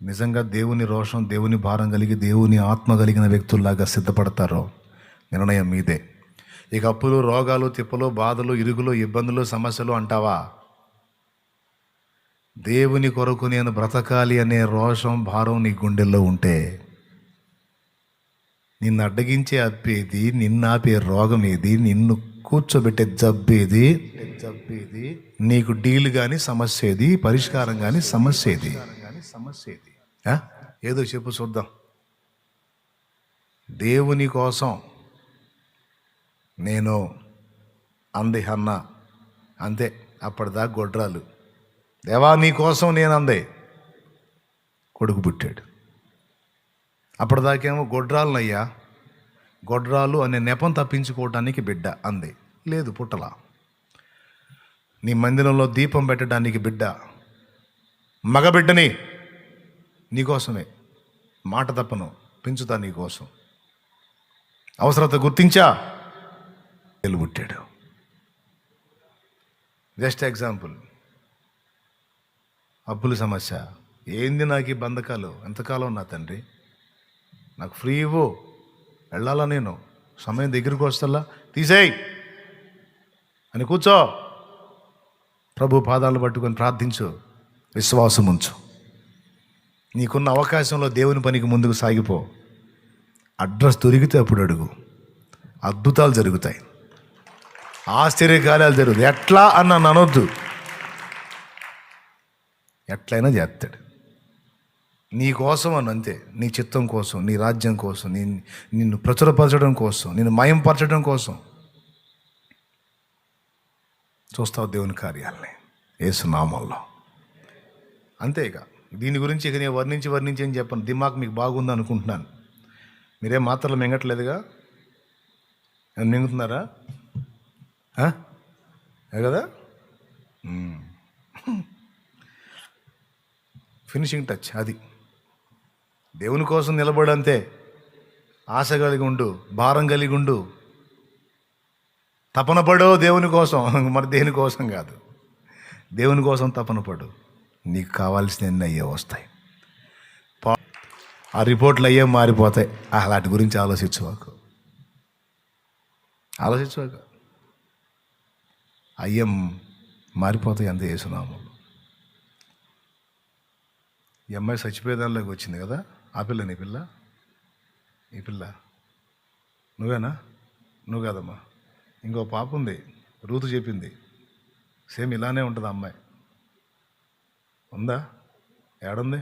నిజంగా దేవుని రోషం దేవుని భారం కలిగి దేవుని ఆత్మ కలిగిన వ్యక్తుల్లాగా సిద్ధపడతారో? నిర్ణయం మీదే. ఇక అప్పులు రోగాలు తిప్పలు బాధలు ఇరుగులు ఇబ్బందులు సమస్యలు అంటావా? దేవుని కొరకు నేను బ్రతకాలి అనే రోషం భారం నీ గుండెల్లో ఉంటే నిన్ను అడ్డగించే అప్పేది నిన్ను ఆపే రోగం ఏది నిన్ను కూర్చోబెట్టే జబ్బేది జబ్బేది నీకు డీల్ కానీ సమస్య ఏది పరిష్కారం కానీ సమస్య ఏది సమస్య ఏది ఏదో చెప్పు చూద్దాం. దేవుని కోసం నేను అంది అన్న అంతే అప్పటిదాకా గొడ్రాలు. దేవా నీ కోసం నేను అందే. కొడుకు పుట్టాడు. అప్పటిదాకేమో గొడ్రాలనయ్యా. గొడ్రాలు అనే నెపం తప్పించుకోవడానికి బిడ్డ అంది. లేదు పుట్టలా. నీ మందిరంలో దీపం పెట్టడానికి బిడ్డ. మగబిడ్డని నీకోసమే. మాట తప్పను. పెంచుతా నీకోసం. అవసరత గుర్తించా. వెలుబుట్టాడు జస్ట్ ఎగ్జాంపుల్ అప్పుల సమస్య. ఏంది నాకు ఈ బంధకాలు ఎంతకాలం నా తండ్రి? నాకు ఫ్రీ ఇవ్వు. వెళ్ళాలా నేను? సమయం దగ్గరికి వస్తల్లా? తీసేయి! అని కూర్చో. ప్రభు పాదాలు పట్టుకొని ప్రార్థించు. విశ్వాసం ఉంచు నీకున్న అవకాశంలో దేవుని పనికి ముందుకు సాగిపో. అడ్రస్ దొరికితే అప్పుడు అడుగు. అద్భుతాలు జరుగుతాయి. ఆశ్చర్యకార్యాలు జరుగుతాయి. ఎట్లా అన్న నన్ను అనొద్దు. ఎట్లయినా చేస్తాడు. నీ కోసం అని అంతే. నీ చిత్తం కోసం నీ రాజ్యం కోసం నీ నిన్ను ప్రచురపరచడం కోసం నిన్ను మయంపరచడం కోసం. చూస్తావు దేవుని కార్యాలని. ఏసునామంలో అంతే ఇక. దీని గురించి ఇక నేను వర్ణించి వర్ణించి అని చెప్పను. దిమాగ్ మీకు బాగుంది అనుకుంటున్నాను. మీరేం మాత్రలు మింగట్లేదుగా? మింగుతున్నారా? ఏ కదా? ఫినిషింగ్ టచ్ అది. దేవుని కోసం నిలబడంతే ఆశ కలిగి ఉండు భారం కలిగి ఉండు. తపన పడో దేవుని కోసం. మరి దేని కోసం కాదు. దేవుని కోసం తపన పడు. నీకు కావాల్సినవన్నీ అయ్యే వస్తాయి. పా- ఆ రిపోర్ట్లు అయ్యే మారిపోతాయి. అలాంటి గురించి ఆలోచించువాకు. ఆలోచించువాక. అయ్యం మారిపోతాయి అంతే చేస్తున్నాము ఈ అమ్మాయి చచ్చిపోయేదానిలోకి వచ్చింది కదా? ఆ పిల్ల నీ పిల్ల? ఈ పిల్ల? నువ్వేనా? నువ్వు కాదమ్మా. ఇంకో పాప ఉంది. రూతు చెప్పింది. సేమ్ ఇలానే ఉంటుంది ఆ అమ్మాయి. ఉందా? ఏడుంది?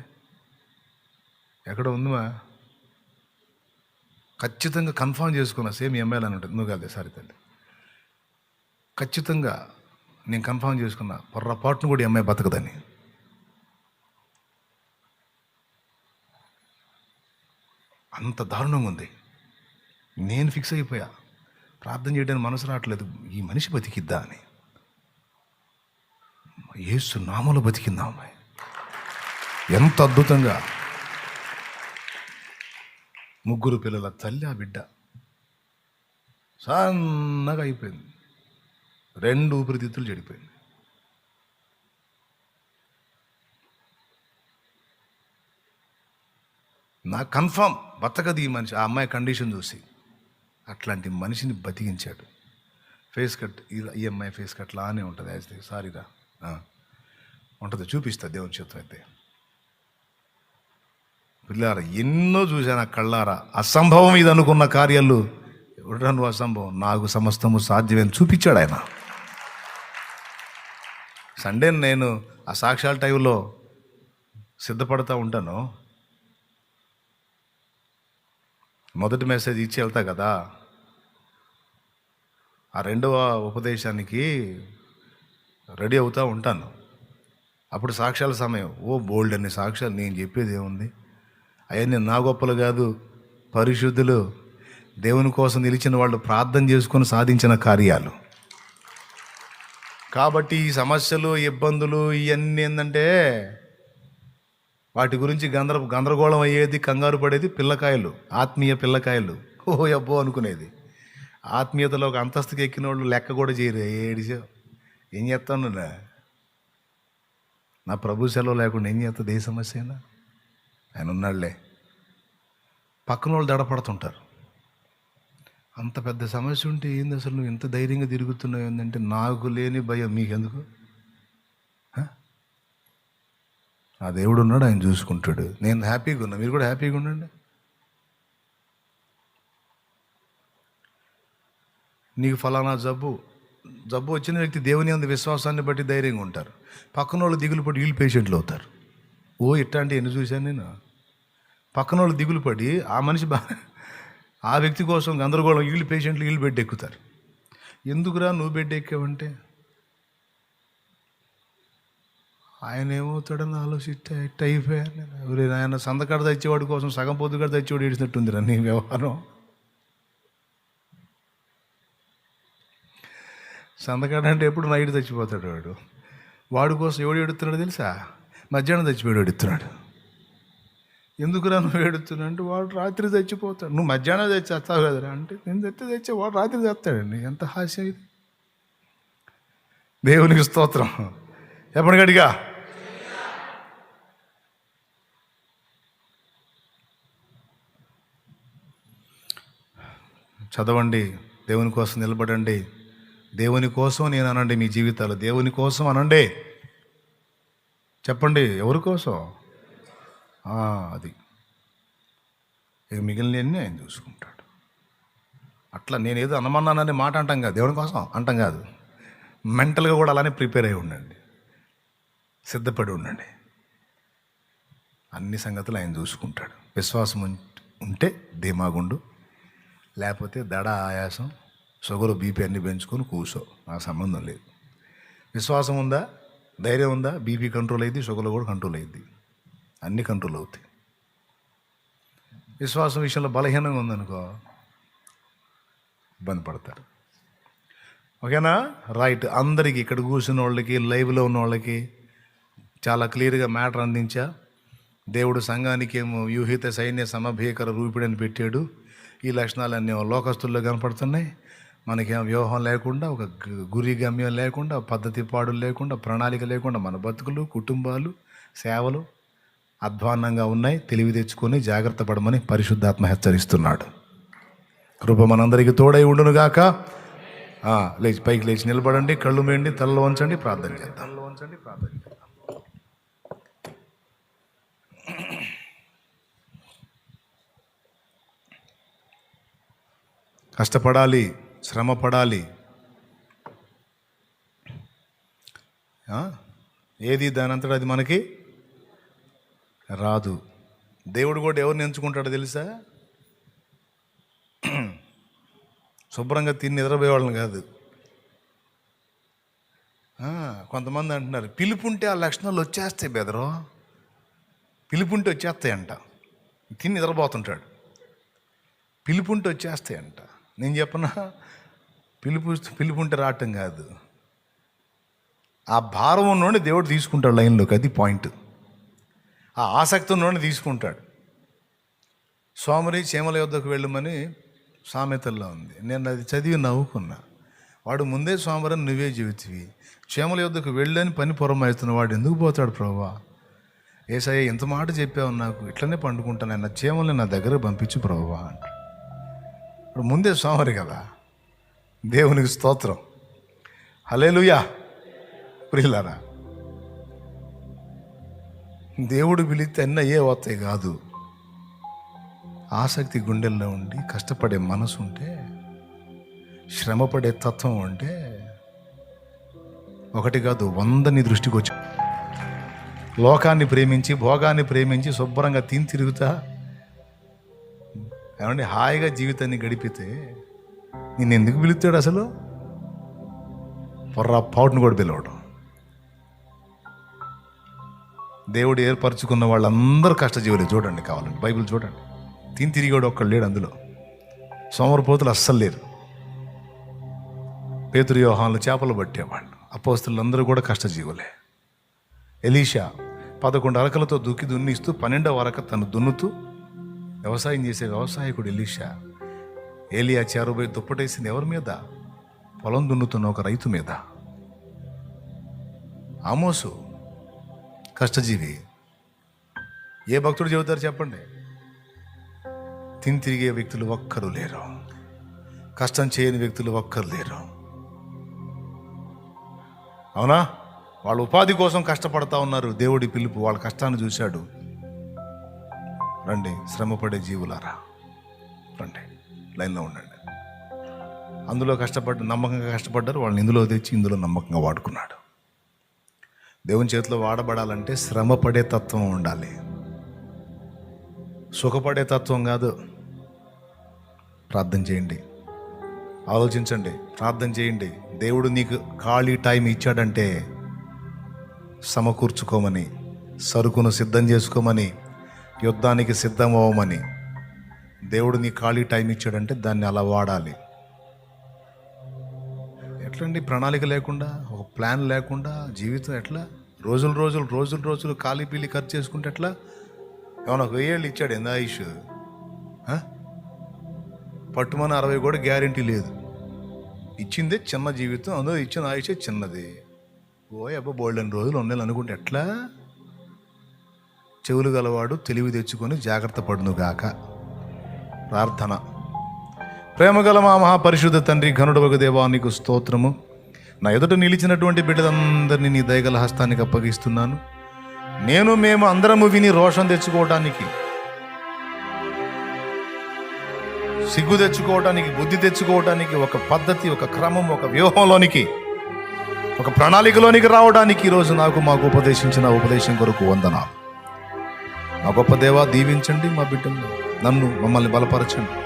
ఎక్కడ ఉందిమా? ఖచ్చితంగా కన్ఫర్మ్ చేసుకున్నా సేమ్ ఈ అని ఉంటుంది. నువ్వు కాదే సారీ తల్లి. ఖచ్చితంగా నేను కన్ఫర్మ్ చేసుకున్నా పొర్రపాటును కూడా ఎంఐ బతకదని. అంత దారుణంగా ఉంది. నేను ఫిక్స్ అయిపోయా. ప్రార్థన చేయడానికి మనసు రావట్లేదు. ఈ మనిషి బతికిద్దా అని. ఏసు నామలో బతికిందా అమ్మాయి? ఎంత అద్భుతంగా. ముగ్గురు పిల్లల తల్లి ఆ బిడ్డ. సన్నగా అయిపోయింది. రెండు ఊపిరితిత్తులు చెడిపోయింది. నాకు కన్ఫామ్ బతకది ఈ మనిషి. ఆ అమ్మాయి కండిషన్ చూసి అట్లాంటి మనిషిని బతికించాడు. ఫేస్ కట్ ఈ అమ్మాయి ఫేస్ కట్ లానే ఉంటుంది. యాజ్ సారీరా. ఉంటుంది. చూపిస్తా దేవుని చేతం అయితే. పిల్లారా ఎన్నో చూశాను ఆ కళ్ళారా. అసంభవం ఇది అనుకున్న కార్యాలు. ఎవడరా నువ్వు అసంభవం? నాకు సమస్తము సాధ్యమని చూపించాడు ఆయన. సండే నేను ఆ సాక్ష్యాల టైంలో సిద్ధపడతా ఉంటాను. మొదటి మెసేజ్ ఇచ్చి వెళ్తా కదా. ఆ రెండవ ఉపదేశానికి రెడీ అవుతూ ఉంటాను. అప్పుడు సాక్ష్యాల సమయం. ఓ బోల్డ్ అన్ని సాక్ష్యాలు నేను చెప్పేది ఏముంది? అవన్నీ నా గొప్పలు కాదు. పరిశుద్ధులు దేవుని కోసం నిలిచిన వాళ్ళు ప్రార్థన చేసుకొని సాధించిన కార్యాలు. కాబట్టి ఈ సమస్యలు ఇబ్బందులు ఇవన్నీ ఏంటంటే వాటి గురించి గందర గందరగోళం అయ్యేది కంగారు పడేది పిల్లకాయలు ఆత్మీయ పిల్లకాయలు. ఓ అబ్బో అనుకునేది. ఆత్మీయతలో ఒక అంతస్తుకి ఎక్కిన వాళ్ళు లెక్క కూడా చేయరు. ఏడిచో. ఏం చేస్తాను నా? ప్రభు సెలవు లేకుండా ఏం చేస్తుంది ఏ సమస్య అయినా? ఆయన ఉన్నాడులే. పక్కన వాళ్ళు దడపడుతుంటారు. అంత పెద్ద సమస్య ఉంటే ఏంది అసలు నువ్వు ఇంత ధైర్యంగా తిరుగుతున్నావు ఏంటంటే నాకు లేని భయం. మీకెందుకు? ఆ దేవుడు ఉన్నాడు ఆయన చూసుకుంటాడు. నేను హ్యాపీగా ఉన్నా. మీరు కూడా హ్యాపీగా ఉండండి. నీకు ఫలానా జబ్బు. జబ్బు వచ్చిన వ్యక్తి దేవుని అంత విశ్వాసాన్ని బట్టి ధైర్యంగా ఉంటారు. పక్కన వాళ్ళు దిగులు పడి వీళ్ళు పేషెంట్లు అవుతారు. ఓ ఇట్లాంటి ఎన్ని చూశాను నేను? పక్కన వాళ్ళు దిగులు పడి ఆ మనిషి బా ఆ వ్యక్తి కోసం గందరగోళం వీళ్ళు పేషెంట్లు వీళ్ళు బెడ్ ఎక్కుతారు ఎందుకురా నువ్వు బెడ్ ఎక్కావంటే ఆయన ఏమవుతాడని ఆలోచిస్తే ఎట్ అయిపోయాను నేను. ఆయన సందకాడ తెచ్చేవాడి కోసం సగం పొద్దుగాడ తెచ్చేవాడు ఏడిచినట్టుందిరా నీ వ్యవహారం. సందకాడ అంటే ఎప్పుడు నైట్ చచ్చిపోతాడు వాడు. వాడి కోసం ఎవడు ఎడుతున్నాడు తెలుసా? మధ్యాహ్నం చచ్చిపోయాడు ఎడుతున్నాడు ఎందుకురా నువ్వు ఏడుతున్నావు అంటే వాడు రాత్రి చచ్చిపోతాడు. నువ్వు మధ్యాహ్నం తెచ్చేస్తావు కదరా? అంటే నేను తెస్తే తెచ్చే వాడు రాత్రి తెస్తాడండి. ఎంత హాస్యం ఇది? దేవునికి స్తోత్రం. చెప్పండి గడిగా చదవండి దేవుని కోసం నిలబడండి. దేవుని కోసం నేను అనండి మీ జీవితాలు. దేవుని కోసం అనండి. చెప్పండి ఎవరి కోసం? అది. ఇక మిగిలినవన్నీ ఆయన చూసుకుంటాడు. అట్లా నేనేదో అనమన్నాననే మాట అంటాం కాదు. దేవుని కోసం అంటాం కాదు. మెంటల్గా కూడా అలానే ప్రిపేర్ అయి ఉండండి. సిద్ధపడి ఉండండి. అన్ని సంగతులు ఆయన చూసుకుంటాడు. విశ్వాసం ఉంటే ధీమాగుండు లేకపోతే దడ ఆయాసం షుగర్ బీపీ అన్ని పెంచుకొని కూర్చో నాకు సంబంధం లేదు. విశ్వాసం ఉందా? ధైర్యం ఉందా? బీపీ కంట్రోల్ అయింది షుగర్ కూడా కంట్రోల్ అయింది అన్ని కంట్రోల్ అవుతాయి. విశ్వాసం విషయంలో బలహీనంగా ఉందనుకో ఇబ్బంది పడతారు. ఓకేనా? రైట్. అందరికీ ఇక్కడ కూర్చున్న వాళ్ళకి లైవ్లో ఉన్న వాళ్ళకి చాలా క్లియర్గా మ్యాటర్ అందించా. దేవుడు సంఘానికి ఏమో వ్యూహిత సైన్య సమభీకర రూపిడని పెట్టాడు. ఈ లక్షణాలన్నీ లోకస్తుల్లో కనపడుతున్నాయి. మనకేం వ్యూహం లేకుండా ఒక గురి గమ్యం లేకుండా పద్ధతి పాడులు లేకుండా ప్రణాళిక లేకుండా మన బతుకులు కుటుంబాలు సేవలు అధ్వాన్నంగా ఉన్నాయి తెలివి తెచ్చుకొని జాగ్రత్త పడమని పరిశుద్ధాత్మ హెచ్చరిస్తున్నాడు. కృప మనందరికీ తోడై ఉండునుగాక. లేచి పైకి లేచి నిలబడండి కళ్ళు మేండి తలలో ఉంచండి ప్రార్థన చేద్దాం. ఉంచండి ప్రార్థన చేద్దాం కష్టపడాలి శ్రమపడాలి. ఏది దానంతట అది మనకి? రాదు. దేవుడు కూడా ఎవరిని ఎంచుకుంటాడో తెలుసా? శుభ్రంగా తిని నిద్రపోయేవాళ్ళని కాదు. కొంతమంది అంటున్నారు పిలుపుంటే ఆ లక్షణాలు వచ్చేస్తాయి బెదరు. పిలుపుంటే వచ్చేస్తాయంట. తిని నిద్రపోతుంటాడు. పిలుపుంటే వచ్చేస్తాయంట. నేను చెప్పనా? పిలుపు పిలుపుంటే రావటం కాదు. ఆ భారం నుండి దేవుడు తీసుకుంటాడు లైన్లోకి అది పాయింట్. ఆ ఆసక్తి ఉన్నోడిని తీసుకుంటాడు. సోమరి చీమల యొద్దకు వెళ్ళమని సామెతల్లో ఉంది. నేను అది చదివి నవ్వుకున్నా. వాడు ముందే సోమరని నువ్వే జీవితివి చీమల యొద్దకు వెళ్ళని పని పొరమవుతున్న వాడు ఎందుకు పోతాడు ప్రభా ఏసయ్య ఇంత మాట చెప్పావు నాకు. ఇట్లనే పండుకుంటాను. ఆయన చీమల్ని నా దగ్గర పంపించు ప్రభా అంట ఇప్పుడు ముందే సోమరి కదా. దేవునికి స్తోత్రం. హలేలుయా ప్రియులారా దేవుడు పిలిస్తే అన్న ఏ వస్తాయి కాదు. ఆసక్తి గుండెల్లో ఉండి కష్టపడే మనసు ఉంటే శ్రమపడే తత్వం ఉంటే ఒకటి కాదు వందని దృష్టికి వచ్చి లోకాన్ని ప్రేమించి భోగాన్ని ప్రేమించి శుభ్రంగా తిని తిరుగుతా ఏమంటే హాయిగా జీవితాన్ని గడిపితే నేను ఎందుకు పిలుస్తాడు అసలు? పొర్రా పాటును కూడా పిలవడం దేవుడు ఏర్పరచుకున్న వాళ్ళందరూ కష్టజీవులే. చూడండి కావాలండి బైబిల్ చూడండి. తిని తిరిగాడు ఒక్కడు లేడు అందులో. సోమరపోతులు అస్సలు లేరు. పేతురు వ్యూహాలు చేపలు పట్టేవాళ్ళు. అపోస్తులందరూ కూడా కష్టజీవులే. ఎలీషా పదకొండు అరకలతో దుక్కి దున్నిస్తూ పన్నెండవ అరక తను దున్నుతూ వ్యవసాయం చేసే వ్యవసాయకుడు ఎలీషా. ఏలియా చేరుబోయి దుప్పటేసింది ఎవరి మీద? పొలం దున్నుతున్న ఒక రైతు మీద. ఆమోసు కష్టజీవి. ఏ భక్తుడు చెబుతారు చెప్పండి? తిని తిరిగే వ్యక్తులు ఒక్కరు లేరు. కష్టం చేయని వ్యక్తులు ఒక్కరు లేరు. అవునా? వాళ్ళు ఉపాధి కోసం కష్టపడతా ఉన్నారు. దేవుడి పిలుపు వాళ్ళ కష్టాన్ని చూశాడు. రండి శ్రమపడే జీవులారా. రండి లైన్లో ఉండండి. అందులో కష్టపడ్డ నమ్మకంగా కష్టపడ్డారు. వాళ్ళని ఇందులో తెచ్చి ఇందులో నమ్మకంగా వాడుకున్నాడు. దేవుని చేతిలో వాడబడాలంటే శ్రమ పడే తత్వం ఉండాలి. సుఖపడే తత్వం కాదు. ప్రార్థన చేయండి. ఆలోచించండి. ప్రార్థన చేయండి. దేవుడు నీకు ఖాళీ టైం ఇచ్చాడంటే సమకూర్చుకోమని సరుకును సిద్ధం చేసుకోమని యుద్ధానికి సిద్ధం అవ్వమని దేవుడు నీ ఖాళీ టైం ఇచ్చాడంటే దాన్ని అలా వాడాలి. ఎట్లండి ప్రణాళిక లేకుండా ఒక ప్లాన్ లేకుండా జీవితం ఎట్లా? రోజులు రోజులు రోజులు రోజులు ఖాళీ పీలి ఖర్చు చేసుకుంటే ఎట్లా? ఏమన్నా ఒక వెయ్యేళ్ళు ఇచ్చాడు ఎంత ఆయుష్? పట్టుమని అరవై కూడా గ్యారంటీ లేదు. ఇచ్చిందే చిన్న జీవితం అందులో ఇచ్చిన ఆయుషే చిన్నది. ఓ అబ్బా బోల్డెన్ రోజులు ఉండాలి అనుకుంటే ఎట్లా? చెవులు గలవాడు తెలివి తెచ్చుకొని జాగ్రత్త పడునుగాక ప్రార్థన. ప్రేమగల మా మహాపరిశుద్ధ తండ్రి ఘనుడవగ దేవా నీకు స్తోత్రము. నా ఎదుట నిలిచినటువంటి బిడ్డలందరినీ నీ దయగల హస్తానికి అప్పగిస్తున్నాను. నేను మేము అందరము విని రోషం తెచ్చుకోవటానికి సిగ్గు తెచ్చుకోవటానికి బుద్ధి తెచ్చుకోవటానికి ఒక పద్ధతి ఒక క్రమం ఒక వ్యూహంలోనికి ఒక ప్రణాళికలోనికి రావడానికి ఈరోజు నాకు మాకు ఉపదేశించిన ఉపదేశం కొరకు వందనాలు. మా గొప్ప దేవా దీవించండి మా బిడ్డలు నన్ను మమ్మల్ని బలపరచండి.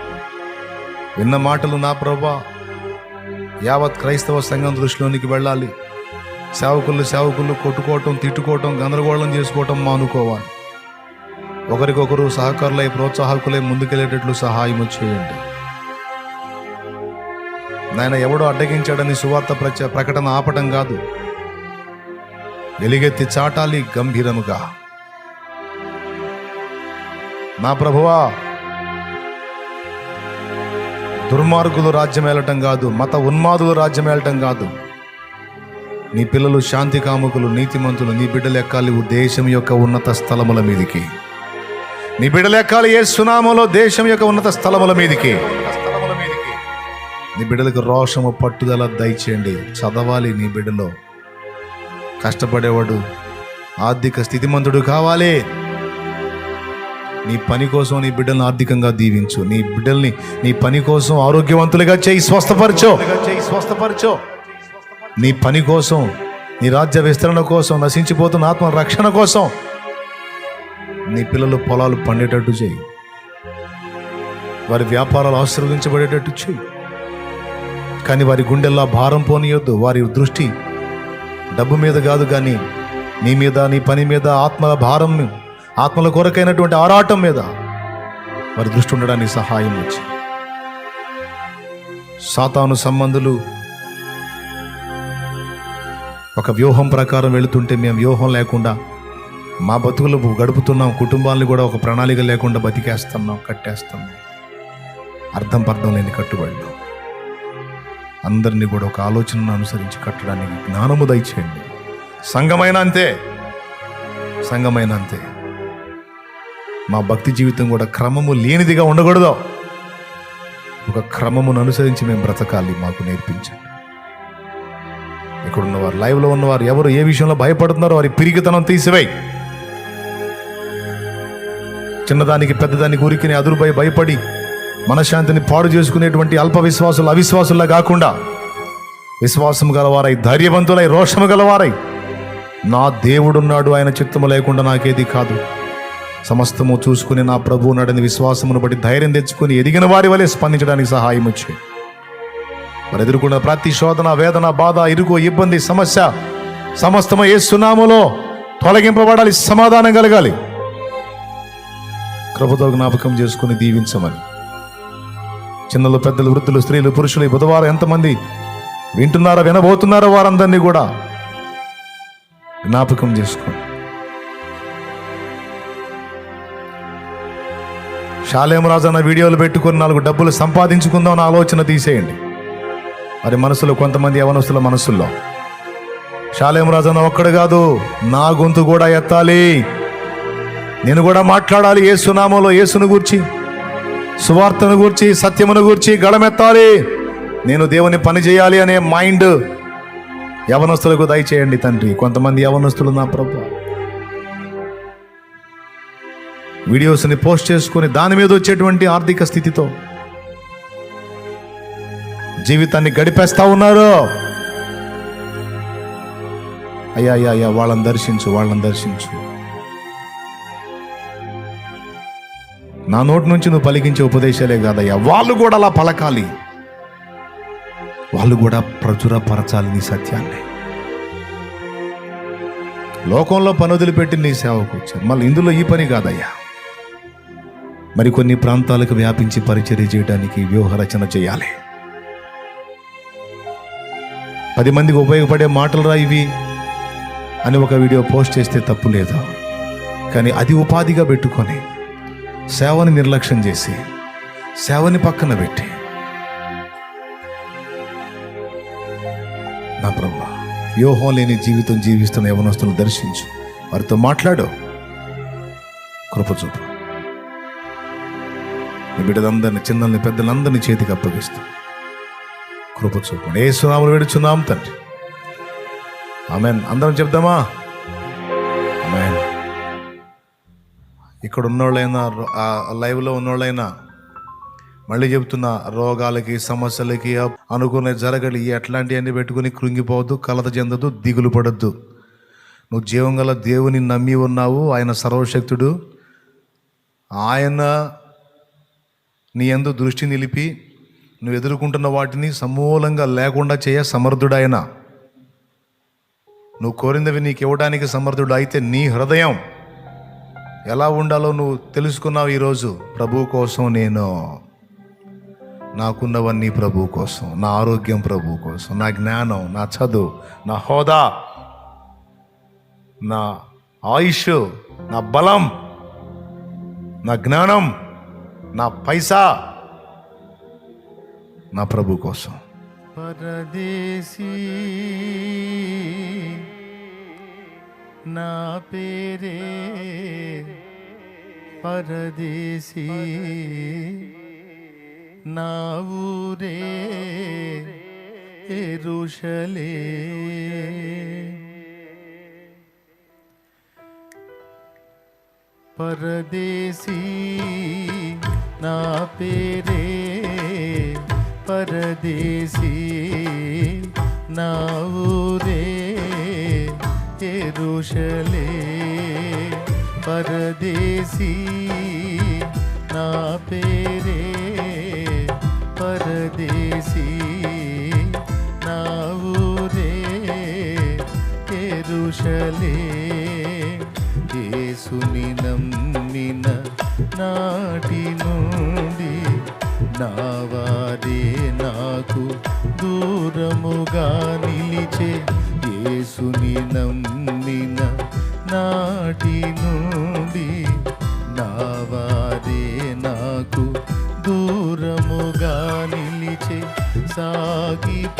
విన్న మాటలు నా ప్రభా. యావత్ క్రైస్తవ సంఘం దృష్టిలోనికి వెళ్ళాలి. సేవకులు సేవకులు కొట్టుకోవటం తిట్టుకోవటం గందరగోళం చేసుకోవటం మానుకోవాలి. ఒకరికొకరు సహకారులై ప్రోత్సాహకులై ముందుకెళ్ళేటట్లు సహాయం చేయండి. నాయన ఎవడో అడ్డగించాడని సువార్త ప్రచ ప్రకటన ఆపటం కాదు. ఎలుగెత్తి చాటాలి గంభీరముగా. నా ప్రభువా దుర్మార్గులు రాజ్యం ఏలటం కాదు మత ఉన్మాదులు రాజ్యం ఏలటం కాదు. నీ పిల్లలు శాంతి కాముకులు నీతిమంతులు నీ బిడ్డలు ఎక్కాలి దేశం యొక్క ఉన్నత స్థలముల మీదికి. నీ బిడ్డలు ఎక్కాలి ఏ సునామలో దేశం యొక్క ఉన్నత స్థలముల మీదికి. నీ బిడ్డలకు రోషము పట్టుదల దయచేయండి. చదవాలి నీ బిడ్డలో. కష్టపడేవాడు ఆర్థిక స్థితిమంతుడు కావాలి. నీ పని కోసం నీ బిడ్డలను ఆర్థికంగా దీవించు. నీ బిడ్డల్ని నీ పని కోసం ఆరోగ్యవంతులుగా చేయి స్వస్థపరచో. చేయి స్వస్థపరచో నీ పని కోసం నీ రాజ్య విస్తరణ కోసం నశించిపోతున్న ఆత్మ రక్షణ కోసం నీ పిల్లలు పొలాలు పండేటట్టు చేయి. వారి వ్యాపారాలు ఆశీర్వదించబడేటట్టు చేయి. కానీ వారి గుండెల్లో భారం పోనీయొద్దు. వారి దృష్టి డబ్బు మీద కాదు కానీ నీ మీద నీ పని మీద ఆత్మల భారం ఆత్మల కొరకైనటువంటి ఆరాటం మీద వారి దృష్టి ఉండడానికి సహాయం వచ్చి. సాతాను సంబంధులు ఒక వ్యూహం ప్రకారం వెళుతుంటే మేము వ్యూహం లేకుండా మా బతుకులు గడుపుతున్నాం కుటుంబాలను కూడా ఒక ప్రణాళిక లేకుండా బతికేస్తున్నాం కట్టేస్తున్నాం. అర్థం పర్థం లేని కట్టుబడులు. అందరినీ కూడా ఒక ఆలోచనను అనుసరించి కట్టడానికి జ్ఞానము దయచేయండి. సంఘమైన అంతే. సంఘమైన అంతే. మా భక్తి జీవితం కూడా క్రమము లేనిదిగా ఉండకూడదు. ఒక క్రమమును అనుసరించి మేము బ్రతకాలి మాకు నేర్పించండి. ఇక్కడ ఉన్నవారు లైవ్లో ఉన్నవారు ఎవరు ఏ విషయంలో భయపడుతున్నారో వారి పిరిగితనం తీసివేయి. చిన్నదానికి పెద్దదానికి ఉరికిని అదురుపై భయపడి మనశ్శాంతిని పాడు చేసుకునేటువంటి అల్ప విశ్వాసులు అవిశ్వాసుల్లా కాకుండా విశ్వాసం గలవారై ధైర్యవంతులై రోషము గలవారై నా దేవుడున్నాడు ఆయన చిత్తము లేకుండా నాకేది కాదు. సమస్తము చూసుకుని నా ప్రభు నడని విశ్వాసమును బట్టి ధైర్యం తెచ్చుకొని ఎదిగిన వారి వలె స్పందించడానికి సహాయం వచ్చే మరి ఎదుర్కొన్న ప్రతి శోధన వేదన బాధ ఇరుగు ఇబ్బంది సమస్య సమస్తము ఏ సునాములో తొలగింపబడాలి సమాధానం కలగాలి. కృపతో జ్ఞాపకం చేసుకుని దీవించమని. చిన్నలు పెద్దలు వృద్ధులు స్త్రీలు పురుషులు బుధవారం ఎంతమంది వింటున్నారో వినబోతున్నారో వారందరినీ కూడా జ్ఞాపకం చేసుకోండి శాలేమరాజు అన్న వీడియోలు పెట్టుకుని నాలుగు డబ్బులు సంపాదించుకుందాం అన్న ఆలోచన తీసేయండి. మరి మనసులో కొంతమంది యవనస్తుల మనసుల్లో శాలేమరాజు అన్న ఒక్కడు కాదు నా గొంతు కూడా ఎత్తాలి. నేను కూడా మాట్లాడాలి ఏ సునామంలో ఏసును గూర్చి సువార్తను గూర్చి సత్యమును గూర్చి గడమెత్తాలి నేను దేవుని పని చేయాలి అనే మైండ్ యవనస్తులకు దయచేయండి తండ్రి. కొంతమంది యవనస్తులు నా ప్రభు. వీడియోస్ని పోస్ట్ చేసుకొని దాని మీద వచ్చేటువంటి ఆర్థిక స్థితితో జీవితాన్ని గడిపేస్తా ఉన్నారు. అయ్యా అయ్యా అయ్యా వాళ్ళని దర్శించు వాళ్ళని దర్శించు. నా నోటి నుంచి నువ్వు పలికించే ఉపదేశాలే కాదయ్యా వాళ్ళు కూడా అలా పలకాలి. వాళ్ళు కూడా ప్రచురపరచాలి నీ సత్యాన్ని. లోకంలో పని వదిలిపెట్టి నీ సేవకు వచ్చారు. మళ్ళీ ఇందులో ఈ పని కాదయ్యా. మరికొన్ని ప్రాంతాలకు వ్యాపించి పరిచర్య చేయడానికి వ్యూహరచన చేయాలి. పది మందికి ఉపయోగపడే మాటలు రా ఇవి అని ఒక వీడియో పోస్ట్ చేస్తే తప్పు లేదు. కానీ అది ఉపాధిగా పెట్టుకొని సేవని నిర్లక్ష్యం చేసి సేవని పక్కన పెట్టి నా ప్రభు వ్యూహం లేని జీవితం జీవిస్తున్న యవనస్తులను దర్శించు. వారితో మాట్లాడు. కృప చూపు. నీ బిడ్డలందరినీ చిన్నల్ని పెద్దలందరినీ చేతికి అప్పగిస్తూ కృప చూపండి ఏ సునాములు వేడుచున్నాం తండ్రి. ఆమెన్. అందరం చెప్దామా? ఆమెన్. ఇక్కడ ఉన్నోళ్ళైనా లైవ్లో ఉన్నోళ్ళైనా మళ్ళీ చెప్తున్నా రోగాలకి సమస్యలకి అనుకునే జరగలి ఎట్లాంటివన్నీ పెట్టుకుని కృంగిపోవద్దు కలత చెందదు దిగులు పడద్దు. నువ్వు జీవం గల దేవుని నమ్మి ఉన్నావు ఆయన సర్వశక్తుడు. ఆయన నీ ఎందు దృష్టి నిలిపి నువ్వు ఎదుర్కొంటున్న వాటిని సమూలంగా లేకుండా చేయ సమర్థుడాయన నువ్వు కోరిందవి నీకు ఇవ్వడానికి సమర్థుడు అయితే నీ హృదయం ఎలా ఉండాలో నువ్వు తెలుసుకున్నావు ఈరోజు ప్రభు కోసం నేను. నాకున్నవన్నీ ప్రభు కోసం నా ఆరోగ్యం ప్రభు కోసం నా జ్ఞానం నా చదువు నా హోదా నా ఆయుష్ నా బలం నా జ్ఞానం. నా పైసా నా ప్రభు కోసం. పరదేశీ నా పేరే పరదేశీ నా ఊరే ఎరుషలే. పరదేశీ నా పేరే పరదేశీ నా ఊరే ఎరుషలే పరదేశీ నా పేరే పరదేశీ నా ఊరే ఎరుషలే యేసుని నమ్మిన నాటి నుండి నావాదే నాకు దూరముగా నిలిచే యేసుని నమ్మిన నాటి నుండి నావాదే నాకు దూరముగా నిలిచే సాగిపోతున్న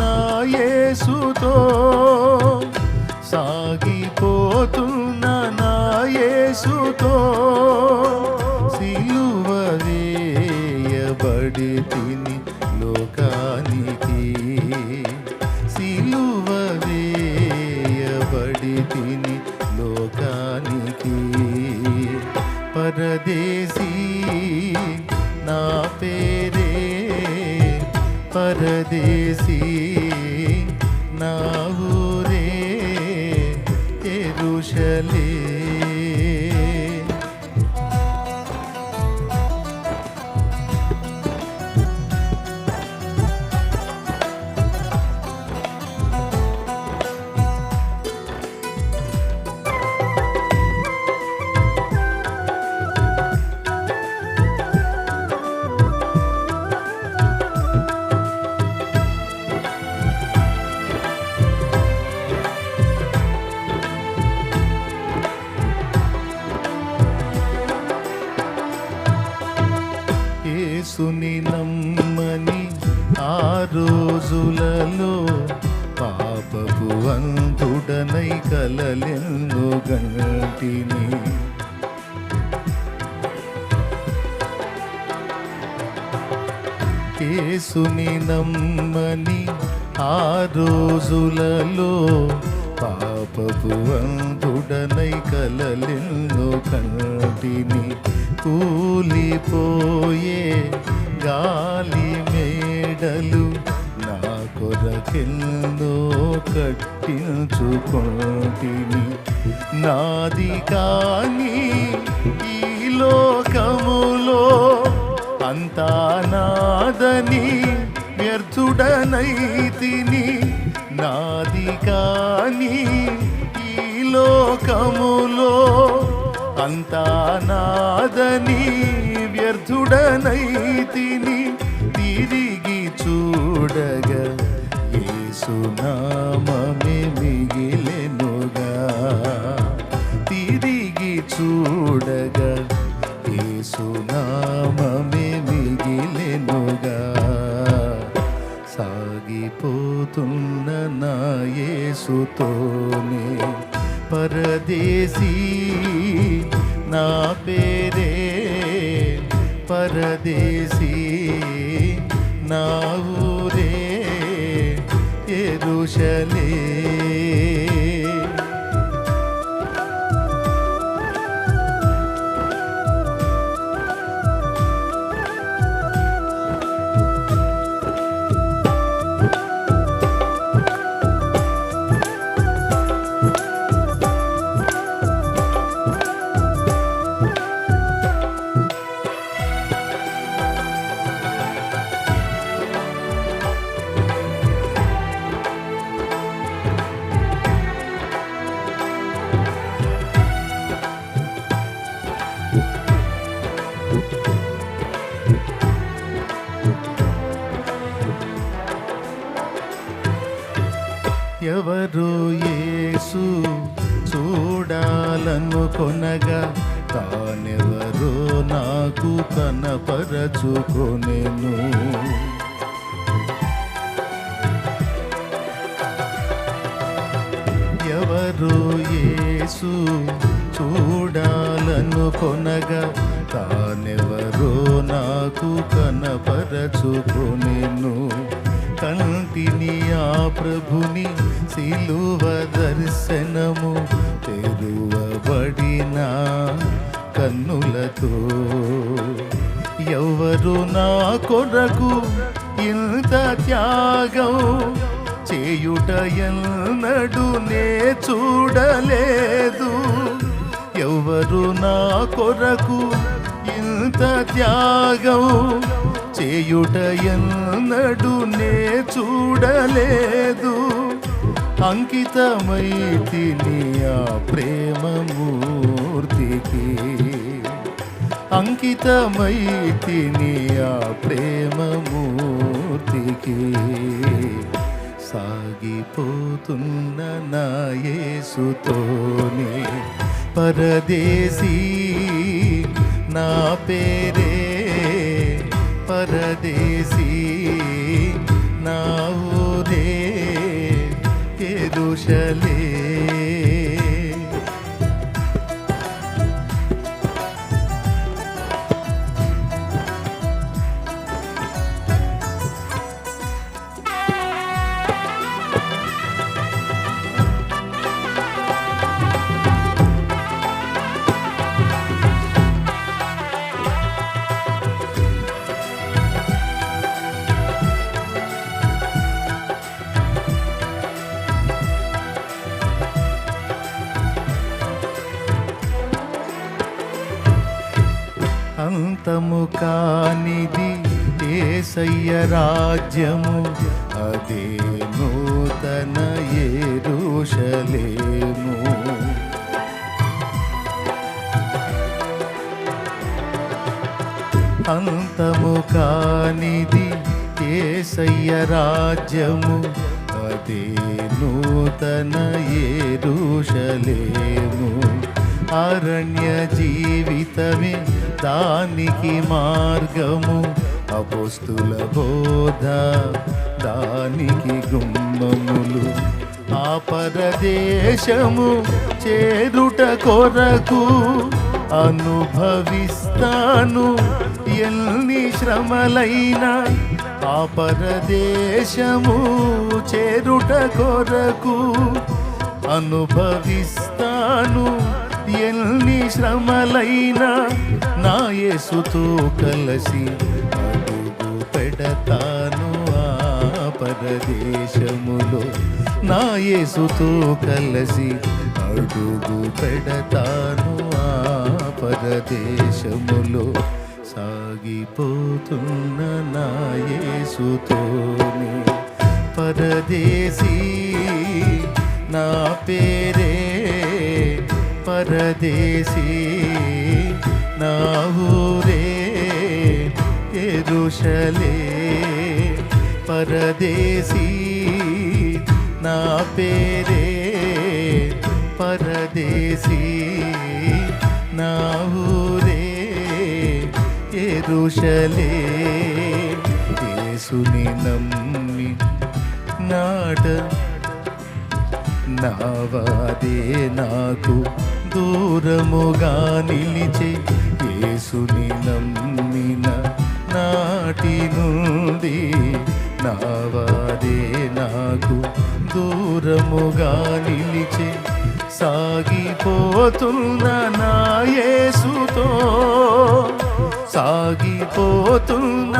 నా యేసుతో సాగి కొరకెన్నో కట్టించుకుంటిని నాది కానీ ఈ లోకములో అంతా నాదని వ్యర్థుడనైతిని. నాది కానీ ఈ లోకములో అంతా నాదని వ్యర్థుడనైతిని. తిరిగి చూడగా యేసునామమే మిగిలెనుగా. తిరిగి చూడగా యేసునామమే మిగిలెనుగా. సాగిపోతున్న నా యేసుతోనే పరదేశీ నా పేరే. పరదేశీ నా ఊరే. ఎరుషలే అనగా తానెవరో నాకు కనపరచుకొనెను ఎవరు యేసు చూడాలనుకొనగా తానెవరో నాకు కనపరచుకొనెను కంటిని ఆ ప్రభుని సిలువ దర్శనము తెరువబడిన కన్నులతో? ఎవరు నా కొరకు ఇంత త్యాగం చేయుట ఎన్నడు నే చూడలేదు. ఎవరు నా కొరకు ఇంత త్యాగం చేయుట ఎన్నడు నే చూడలేదు. అంకితమైతి ఆ ప్రేమమూర్తికి. అంకితమైతి ఆ ప్రేమమూర్తికి. సాగిపోతున్న నా యేసుతోనే పరదేశీ నా పేరే. పరదేశీ నా ఎరుషలే అంతము కానిది ఏసయ్య రాజ్యము. అదే నూతన ఏరుషలేము. అంతము కానిది ఏసయ్య రాజ్యము. అదే నూతన ఏరుషలేము. అరణ్య జీవితమే దానికి మార్గము అపోస్తుల బోధ. దానికి గుమ్మములు ఆ పరదేశము చేరుట కొరకు అనుభవిస్తాను. ఎన్ని శ్రమలైనా ఆ పరదేశము చేరుట కొరకు అనుభవిస్తాను. ఎన్ని శ్రమలైనా నా యేసుతో కలసి అడుగు పెడతాను ఆ పరదేశములో. నా యేసుతో కలసి అడుగు పెడతాను ఆ పరదేశములో. సాగిపోతున్న నా యేసుతోనే పరదేశీ నా పేరే పరదేశీ నా ఊరే ఎరుషలే. పరదేశీ నా పేరే పరదేశీ నా ఊరే ఎరుషలే. యేసుని నమ్మి నాట నావాదే నాకు దూరముగా నిలిచే యేసుని నమ్మిన నాటి నుండి నావాదే నాకు దూరముగా నిలిచే సాగిపోతున్న నా యేసుతో సాగిపోతున్న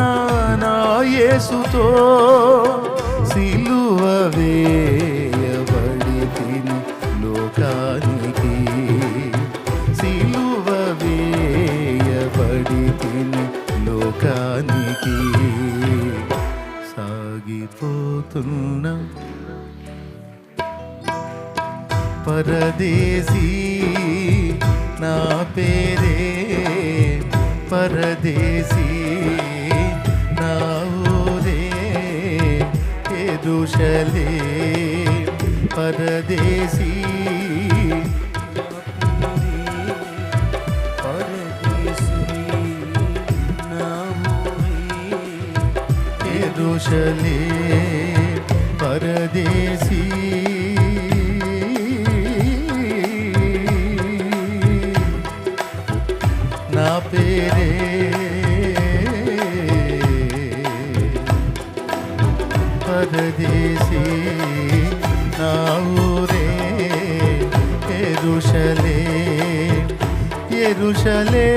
నా యేసుతో సిలువవే సాగిపోతున్న పరదేశీ నా పేరే పరదేశీ నా ఊరే ఎరుషలే పరదేశీ ఎరుషలే పరదేశీ నా ఊరే ఎరుషలే ఎరుషలే.